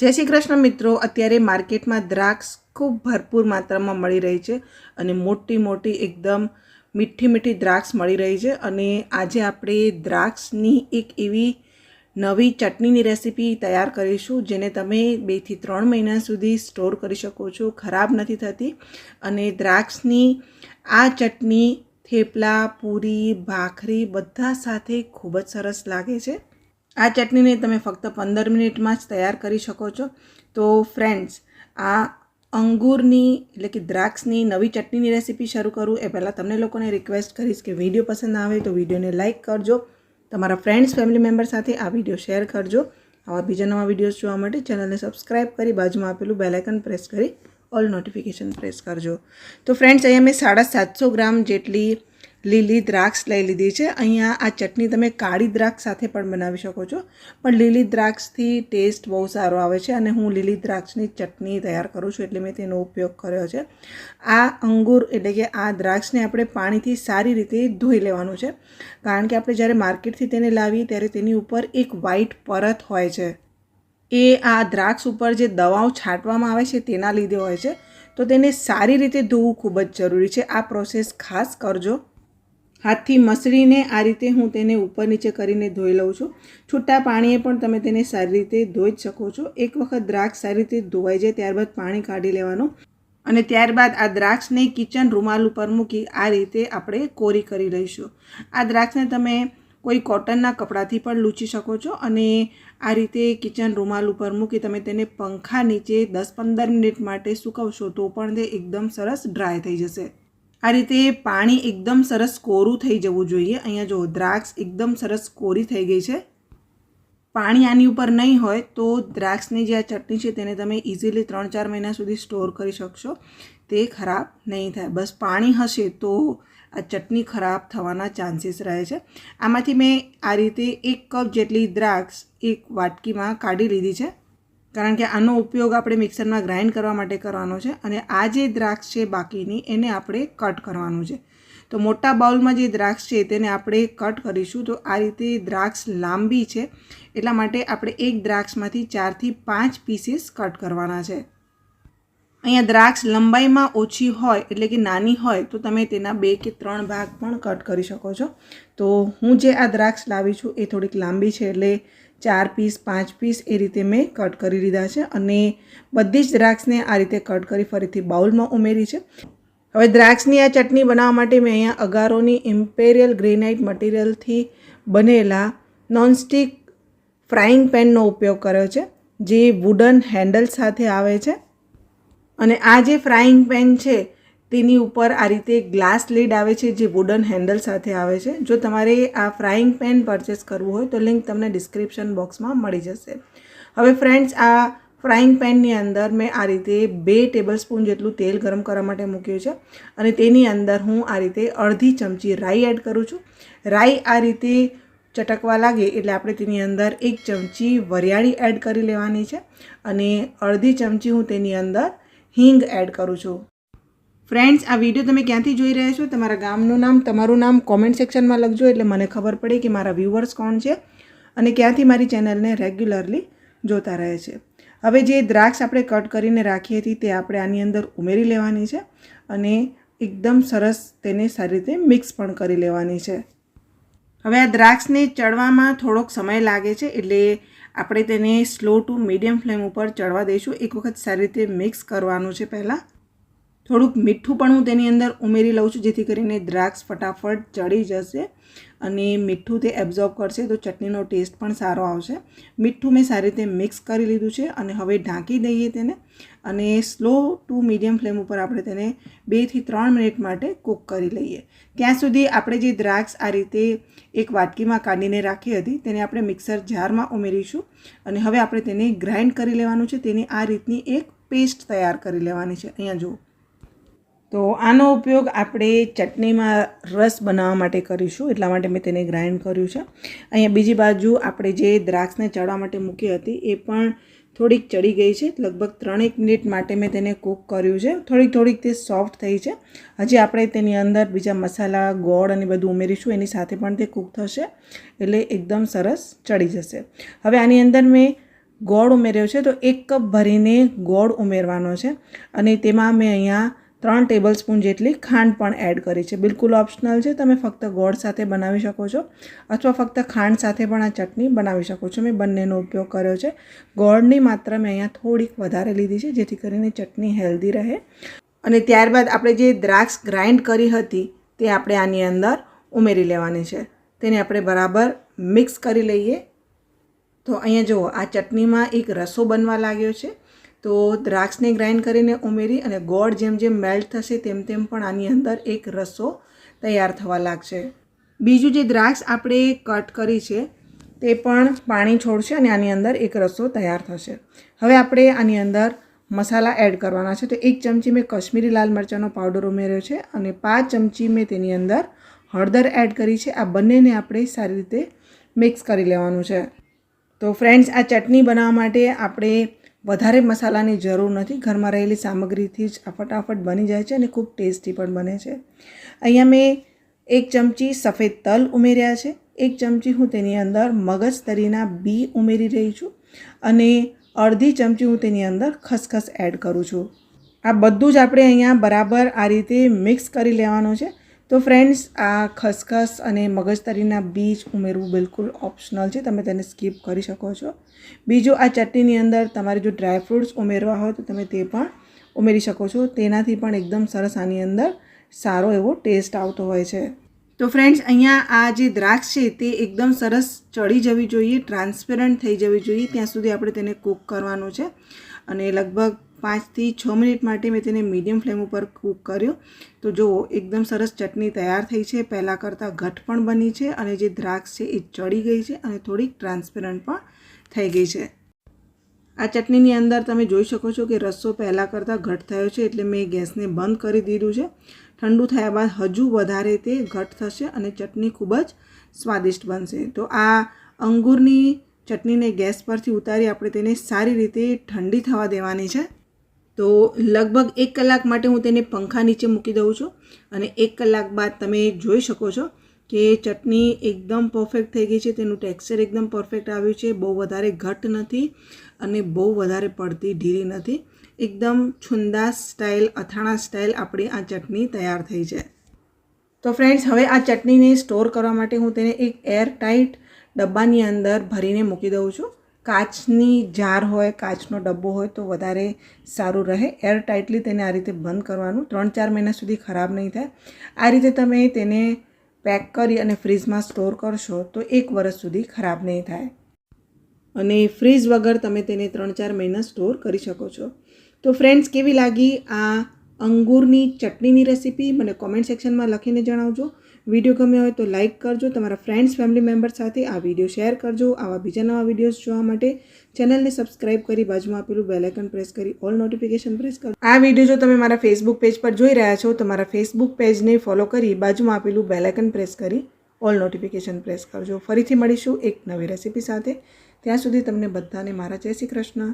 જય શ્રી કૃષ્ણ મિત્રો. અત્યારે માર્કેટમાં દ્રાક્ષ ખૂબ ભરપૂર માત્રામાં મળી રહી છે અને મોટી મોટી એકદમ મીઠી મીઠી દ્રાક્ષ મળી રહી છે અને આજે આપણે દ્રાક્ષની એક એવી નવી ચટણીની રેસીપી તૈયાર કરીશું જેને તમે બેથી ત્રણ મહિના સુધી સ્ટોર કરી શકો છો, ખરાબ નથી થતી. અને દ્રાક્ષની આ ચટણી, થેપલા, પૂરી, ભાખરી બધા સાથે ખૂબ જ સરસ લાગે છે. આ ચટણીને તમે ફક્ત પંદર મિનિટમાં જ તૈયાર કરી શકો છો. તો ફ્રેન્ડ્સ આ અંગૂરની એટલે કે દ્રાક્ષની નવી ચટણીની રેસીપી શરૂ કરું. એ પહેલાં તમને લોકોને રિક્વેસ્ટ કરીશ કે વીડિયો પસંદ આવે તો વિડીયોને લાઇક કરજો. તમારા ફ્રેન્ડ્સ ફેમિલી મેમ્બર સાથે આ વીડિયો શેર કરજો. આવા બીજા નવા વિડીયોઝ જોવા માટે ચેનલને સબસ્ક્રાઇબ કરી બાજુમાં આપેલું બેલાઇકન પ્રેસ કરી ઓલ નોટિફિકેશન પ્રેસ કરજો. તો ફ્રેન્ડ્સ અહીંયા મેં સાડા સાતસો ગ્રામ જેટલી લીલી દ્રાક્ષ લઈ લીધી છે. અહીંયા આ ચટણી તમે કાળી દ્રાક્ષ સાથે પણ બનાવી શકો છો. પણ લીલી દ્રાક્ષથી ટેસ્ટ બહુ સારો આવે છે અને હું લીલી દ્રાક્ષની ચટણી તૈયાર કરું છું એટલે મેં તેનો ઉપયોગ કર્યો છે. આ અંગુર એટલે કે આ દ્રાક્ષને આપણે પાણીથી સારી રીતે ધોઈ લેવાનું છે. કારણ કે આપણે જ્યારે માર્કેટથી તેને લાવીએ ત્યારે તેની ઉપર એક વ્હાઈટ પરત હોય છે. એ આ દ્રાક્ષ ઉપર જે દવાઓ છાંટવામાં આવે છે તેના લીધે હોય છે. તો તેને સારી રીતે ધોવું ખૂબ જ જરૂરી છે. આ પ્રોસેસ ખાસ કરજો. હાથથી મસળીને આ રીતે હું તેને ઉપર નીચે કરીને ધોઈ લઉં છું. છૂટા પાણીએ પણ તમે તેને સારી રીતે ધોઈ જ શકો છો. એક વખત દ્રાક્ષ સારી રીતે ધોવાઈ જાય ત્યારબાદ પાણી કાઢી લેવાનું. અને ત્યારબાદ આ દ્રાક્ષને કિચન રૂમાલ ઉપર મૂકી આ રીતે આપણે કોરી કરી લઈશું. આ દ્રાક્ષને તમે કોઈ કોટનના કપડાથી પણ લૂંચી શકો છો અને આ રીતે કિચન રૂમાલ ઉપર મૂકી તમે તેને પંખા નીચે દસ પંદર મિનિટ માટે સૂકવશો તો પણ તે એકદમ સરસ ડ્રાય થઈ જશે. આ રીતે પાણી એકદમ સરસ કોરું થઈ જવું જોઈએ. અહીંયા જો દ્રાક્ષ એકદમ સરસ કોરી થઈ ગઈ છે. પાણી આની ઉપર નહીં હોય તો દ્રાક્ષની જે આ ચટણી છે તેને તમે ઇઝીલી ત્રણ ચાર મહિના સુધી સ્ટોર કરી શકશો. તે ખરાબ નહીં થાય. બસ પાણી હશે તો આ ચટણી ખરાબ થવાના ચાન્સીસ રહે છે. આમાંથી મેં આ રીતે એક કપ જેટલી દ્રાક્ષ એક વાટકીમાં કાઢી લીધી છે. કારણ કે આનો ઉપયોગ આપણે મિક્સરમાં ગ્રાઇન્ડ કરવા માટે કરવાનો છે અને આ જે દ્રાક્ષ છે બાકીની, એને આપણે કટ કરવાનું છે. તો મોટા બાઉલમાં જે દ્રાક્ષ છે તેને આપણે કટ કરીશું. તો આ રીતે દ્રાક્ષ લાંબી છે, એટલા માટે આપણે એક દ્રાક્ષમાંથી ચારથી પાંચ પીસીસ કટ કરવાના છે. અહીંયા દ્રાક્ષ લંબાઈમાં ઓછી હોય, એટલે કે નાની હોય, તો તમે તેના બે કે ત્રણ ભાગ પણ કટ કરી શકો છો. તો હું જે આ દ્રાક્ષ લાવી છું એ થોડીક લાંબી છે, એટલે ચાર પીસ, પાંચ પીસ એ રીતે મેં કટ કરી લીધા છે અને બધી જ દ્રાક્ષને આ રીતે કટ કરી ફરીથી બાઉલમાં ઉમેરી છે. હવે દ્રાક્ષની આ ચટણી બનાવવા માટે મેં અહીંયા અગારોની ઇમ્પેરિયલ ગ્રેનાઇટ મટીરિયલથી બનેલા નોનસ્ટિક ફ્રાઈંગ પેનનો ઉપયોગ કર્યો છે, જે વુડન હેન્ડલ સાથે આવે છે. અને આ જે ફ્રાઈંગ પેન છે તેની ઉપર આ રીતે ગ્લાસ લીડ આવે છે જે વુડન હેન્ડલ સાથે આવે છે. જો તમારે આ ફ્રાઈંગ પેન પરચેસ કરવું હોય તો લિંક તમને ડિસ્ક્રિપ્શન બોક્સમાં મળી જશે. હવે ફ્રેન્ડ્સ આ ફ્રાઈંગ પેનની અંદર મેં આ રીતે બે ટેબલ સ્પૂન જેટલું તેલ ગરમ કરવા માટે મૂક્યું છે અને તેની અંદર હું આ રીતે અડધી ચમચી રાઈ એડ કરું છું. રાઈ આ રીતે ચટકવા લાગે એટલે આપણે તેની અંદર એક ચમચી વરિયાળી એડ કરી લેવાની છે અને અડધી ચમચી હું તેની અંદર હિંગ એડ કરું છું. ફ્રેન્ડ્સ આ વીડિયો તમે ક્યાંથી જોઈ રહ્યા છો? તમારા ગામનું નામ, તમારું નામ કોમેન્ટ સેક્શનમાં લખજો એટલે મને ખબર પડે કે મારા વ્યૂવર્સ કોણ છે અને ક્યાંથી મારી ચેનલને રેગ્યુલરલી જોતા રહે છે. હવે જે દ્રાક્ષ આપણે કટ કરીને રાખી હતી તે આપણે આની અંદર ઉમેરી લેવાની છે અને એકદમ સરસ તેને સારી રીતે મિક્સ પણ કરી લેવાની છે. હવે આ દ્રાક્ષને ચડવામાં થોડોક સમય લાગે છે એટલે આપણે તેને સ્લો ટુ મીડિયમ ફ્લેમ ઉપર ચડવા દઈશું. એક વખત સારી રીતે મિક્સ કરવાનું છે પહેલાં. થોડુંક મીઠું પણ હું તેની અંદર ઉમેરી લઉં છું, જેથી કરીને દ્રાક્ષ ફટાફટ ચડી જશે અને મીઠું તે એબ્ઝોર્બ કરશે તો ચટણીનો ટેસ્ટ પણ સારો આવશે. મીઠું મેં સારી રીતે મિક્સ કરી લીધું છે અને હવે ઢાંકી દઈએ તેને અને સ્લો ટુ મીડિયમ ફ્લેમ ઉપર આપણે તેને બેથી ત્રણ મિનિટ માટે કૂક કરી લઈએ. ત્યાં સુધી આપણે જે દ્રાક્ષ આ રીતે એક વાટકીમાં કાઢીને રાખી હતી તેને આપણે મિક્સર જારમાં ઉમેરીશું અને હવે આપણે તેને ગ્રાઇન્ડ કરી લેવાનું છે. તેની આ રીતની એક પેસ્ટ તૈયાર કરી લેવાની છે. અહીંયા જુઓ. તો આનો ઉપયોગ આપણે ચટણીમાં રસ બનાવવા માટે કરીશું, એટલા માટે મેં તેને ગ્રાઇન્ડ કર્યું છે. અહીંયા બીજી બાજુ આપણે જે દ્રાક્ષને ચડવા માટે મૂકી હતી, એ પણ થોડીક ચડી ગઈ છે. લગભગ ત્રણેક મિનિટ માટે મેં તેને કૂક કર્યું છે. થોડીક થોડીક તે સોફ્ટ થઈ છે. હજી આપણે તેની અંદર બીજા મસાલા, ગોળ અને બધું ઉમેરીશું, એની સાથે પણ તે કૂક થશે. એટલે એકદમ સરસ ચડી જશે. હવે આની અંદર મેં ગોળ ઉમેર્યો છે, તો એક કપ ભરીને ગોળ ઉમેરવાનો છે. અને તેમાં મેં અહીંયા ત્રણ ટેબલ સ્પૂન જેટલી ખાંડ પણ એડ કરી છે. બિલકુલ ઓપ્શનલ છે. તમે ફક્ત ગોળ સાથે બનાવી શકો છો અથવા ફક્ત ખાંડ સાથે પણ આ ચટણી બનાવી શકો છો. મેં બંનેનો ઉપયોગ કર્યો છે. ગોળની માત્રા મેં અહીંયા થોડીક વધારે લીધી છે જેથી કરીને ચટણી હેલ્ધી રહે. અને ત્યારબાદ આપણે જે દ્રાક્ષ ગ્રાઇન્ડ કરી હતી તે આપણે આની અંદર ઉમેરી લેવાની છે. તેને આપણે બરાબર મિક્સ કરી લઈએ. તો અહીંયા જુઓ, આ ચટણીમાં એક રસો બનવા લાગ્યો છે. તો દ્રાક્ષને ગ્રાઇન્ડ કરીને ઉમેરી અને ગોળ જેમ જેમ મેલ્ટ થશે તેમ તેમ પણ આની અંદર એક રસો તૈયાર થવા લાગશે. બીજું જે દ્રાક્ષ આપણે કટ કરી છે, તે પણ પાણી છોડશે અને આની અંદર એક રસો તૈયાર થશે. હવે આપણે આની અંદર મસાલા એડ કરવાના છે. તો એક ચમચી મેં કશ્મીરી લાલ મરચાંનો પાવડર ઉમેર્યો છે અને પાંચ ચમચી મેં તેની અંદર હળદર એડ કરી છે. આ બંનેને આપણે સારી રીતે મિક્સ કરી લેવાનું છે. તો ફ્રેન્ડ્સ આ ચટણી બનાવવા માટે આપણે વધારે મસાલાની જરૂર નથી. ઘરમાં રહેલી સામગ્રીથી જ આ ફટાફટ બની જાય છે અને ખૂબ ટેસ્ટી પણ બને છે. અહીંયા મેં એક ચમચી સફેદ તલ ઉમેર્યા છે. એક ચમચી હું તેની અંદર મગજ તરીના બી ઉમેરી રહી છું અને અડધી ચમચી હું તેની અંદર ખસખસ એડ કરું છું. આ બધું જ આપણે અહીંયા બરાબર આ રીતે મિક્સ કરી લેવાનું છે. તો ફ્રેન્ડ્સ આ ખસખસ અને મગજતરીના બીજ ઉમેરવું બિલકુલ ઓપ્શનલ છે. તમે તેને સ્કીપ કરી શકો છો. બીજું, આ ચટણીની અંદર તમારે જો ડ્રાય ફ્રૂટ્સ ઉમેરવા હોય તો તમે તે પણ ઉમેરી શકો છો. તેનાથી પણ એકદમ સરસ આની અંદર સારો એવો ટેસ્ટ આવતો હોય છે. તો ફ્રેન્ડ્સ અહીંયા આ જે દ્રાક્ષ છે તે એકદમ સરસ ચડી જવી જોઈએ ટ્રાન્સપેરન્ટ થઈ જવી જોઈએ. ત્યાં સુધી આપણે તેને કૂક કરવાનું છે. અને લગભગ પાંચથી છ મિનિટ માટે મેં તેને મીડિયમ ફ્લેમ ઉપર કૂક કર્યું. તો જુઓ, એકદમ સરસ ચટણી તૈયાર થઈ છે. પહેલાં કરતાં ઘટ પણ બની છે અને જે દ્રાક્ષ છે એ ચડી ગઈ છે અને થોડીક ટ્રાન્સપેરન્ટ પણ થઈ ગઈ છે. આ ચટણીની અંદર તમે જોઈ શકો છો કે રસ્સો પહેલાં કરતાં ઘટ થયો છે એટલે મેં ગેસને બંધ કરી દીધું છે. ઠંડુ થયા બાદ હજુ વધારે તે ઘટ થશે અને ચટણી ખૂબ જ સ્વાદિષ્ટ બનશે. તો આ અંગૂરની ચટણીને ગેસ પરથી ઉતારી આપણે તેને સારી રીતે ઠંડી થવા દેવાની છે. તો લગભગ એક કલાક માટે હું તેને પંખા નીચે મૂકી દઉં છું અને એક કલાક બાદ તમે જોઈ શકો છો કે ચટણી એકદમ પરફેક્ટ થઈ ગઈ છે, તેનું ટેક્સચર એકદમ પરફેક્ટ આવ્યું છે, બહુ વધારે ઘટ નથી અને બહુ વધારે પડતી ઢીલી નથી. એકદમ છુંદા સ્ટાઇલ અથાણા સ્ટાઇલ આપણી આ ચટણી તૈયાર થઈ છે. તો ફ્રેન્ડ્સ હવે આ ચટણીને સ્ટોર કરવા માટે હું તેને એક એર ટાઈટ ડબ્બાની અંદર ભરીને મૂકી દઉં છું. કાચની જાર હોય, કાચનો ડબ્બો હોય તો વધારે સારું રહે. એર ટાઇટલી તેને આ રીતે બંધ કરવાનું. ત્રણ ચાર મહિના સુધી ખરાબ નહીં થાય. આ રીતે તમે તેને પેક કરી અને ફ્રીજમાં સ્ટોર કરશો તો એક વર્ષ સુધી ખરાબ નહીં થાય. અને ફ્રીજ વગર તમે તેને ત્રણ ચાર મહિના સ્ટોર કરી શકો છો. તો ફ્રેન્ડ્સ, કેવી લાગી આ અંગૂરની ચટણીની રેસીપી? મને કોમેન્ટ સેક્શનમાં લખીને જણાવજો. વીડિયો ગમ્યો હોય તો લાઇક કરજો, તમારા ફ્રેન્ડ્સ ફેમિલી મેમ્બર સાથે આ વીડિયો શેર કરજો, આવા બીજા નવા વિડીયોઝ જોવા માટે ચેનલને સબસ્ક્રાઇબ કરી બાજુમાં આપેલું બેલાઇકન પ્રેસ કરી ઓલ નોટિફિકેશન પ્રેસ કરો. આ વીડિયો જો તમે મારા ફેસબુક પેજ પર જોઈ રહ્યા છો, તો મારા ફેસબુક પેજને ફોલો કરી બાજુમાં આપેલું બેલાઇકન પ્રેસ કરી ઓલ નોટિફિકેશન પ્રેસ કરજો. ફરીથી મળીશું એક નવી રેસીપી સાથે. ત્યાં સુધી તમને બધાને મારા જય શ્રી કૃષ્ણ.